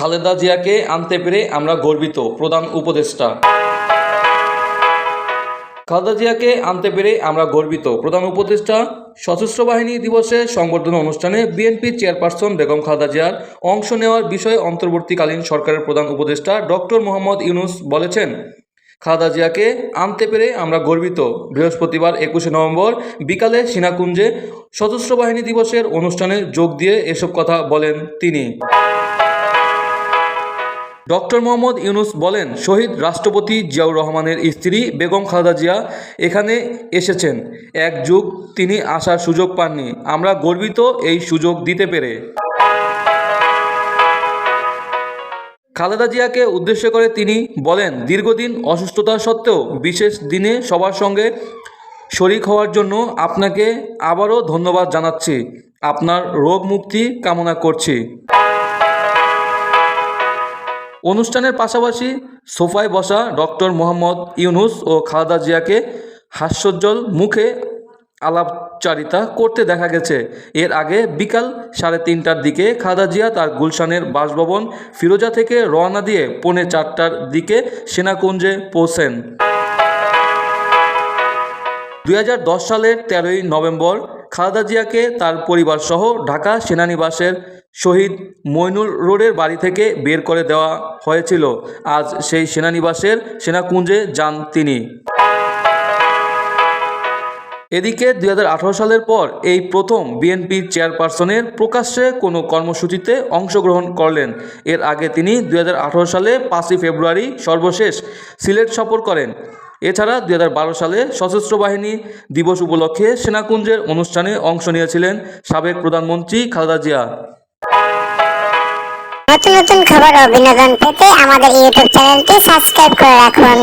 খালেদা জিয়াকে আনতে পেরে আমরা গর্বিত, প্রধান উপদেষ্টা। খালেদা জিয়াকে আনতে পেরে আমরা গর্বিত, প্রধান উপদেষ্টা। সশস্ত্র বাহিনী দিবসে সংবর্ধনা অনুষ্ঠানে বিএনপির চেয়ারপারসন বেগম খালেদা জিয়ার অংশ নেওয়ার বিষয়ে অন্তর্বর্তীকালীন সরকারের প্রধান উপদেষ্টা ডক্টর মোহাম্মদ ইউনুস বলেছেন, খালেদা জিয়াকে আনতে পেরে আমরা গর্বিত। বৃহস্পতিবার একুশে নভেম্বর বিকালে সিনাকুঞ্জে সশস্ত্র বাহিনী দিবসের অনুষ্ঠানে যোগ দিয়ে এসব কথা বলেন তিনি। ডক্টর মোহাম্মদ ইউনুস বলেন, শহীদ রাষ্ট্রপতি জিয়াউর রহমানের স্ত্রী বেগম খালেদা জিয়া এখানে এসেছেন। এক যুগ তিনি আসার সুযোগ পাননি। আমরা গর্বিত এই সুযোগ দিতে পেরে। খালেদা জিয়াকে উদ্দেশ্য করে তিনি বলেন, দীর্ঘদিন অসুস্থতা সত্ত্বেও বিশেষ দিনে সবার সঙ্গে শরিক হওয়ার জন্য আপনাকে আবারও ধন্যবাদ জানাচ্ছি। আপনার রোগ মুক্তি কামনা করছি। অনুষ্ঠানের পাশাপাশি সোফায় বসা ডক্টর মোহাম্মদ ইউনুস ও খালেদা জিয়াকে হাস্যোজ্জ্বল মুখে আলাপচারিতা করতে দেখা গেছে। এর আগে বিকাল সাড়ে তিনটার দিকে খালেদা জিয়া তার গুলশানের বাসভবন ফিরোজা থেকে রওনা দিয়ে পৌনে চারটার দিকে সেনাকুঞ্জে পৌঁছেন। দু হাজার দশ সালের তেরোই নভেম্বর খালেদা জিয়াকে তার পরিবারসহ ঢাকা সেনানিবাসের শহীদ মইনুল রোডের বাড়ি থেকে বের করে দেওয়া হয়েছিল। আজ সেই সেনানিবাসের সেনাকুঞ্জে যান তিনি। এদিকে দুই হাজার আঠারো সালের পর এই প্রথম বিএনপির চেয়ারপারসনের প্রকাশ্যে কোনো কর্মসূচিতে অংশগ্রহণ করলেন। এর আগে তিনি দুই হাজার আঠেরো সালে পাঁচই ফেব্রুয়ারি সর্বশেষ সিলেট সফর করেন। এছাড়া দুই হাজার বারো সালে সশস্ত্র বাহিনী দিবস উপলক্ষে সেনাকুঞ্জের অনুষ্ঠানে অংশ নিয়েছিলেন সাবেক প্রধানমন্ত্রী খালেদা জিয়া। নতুন নতুন খবর ও বিনোদন পেতে আমাদের ইউটিউব চ্যানেলটি সাবস্ক্রাইব করে রাখুন।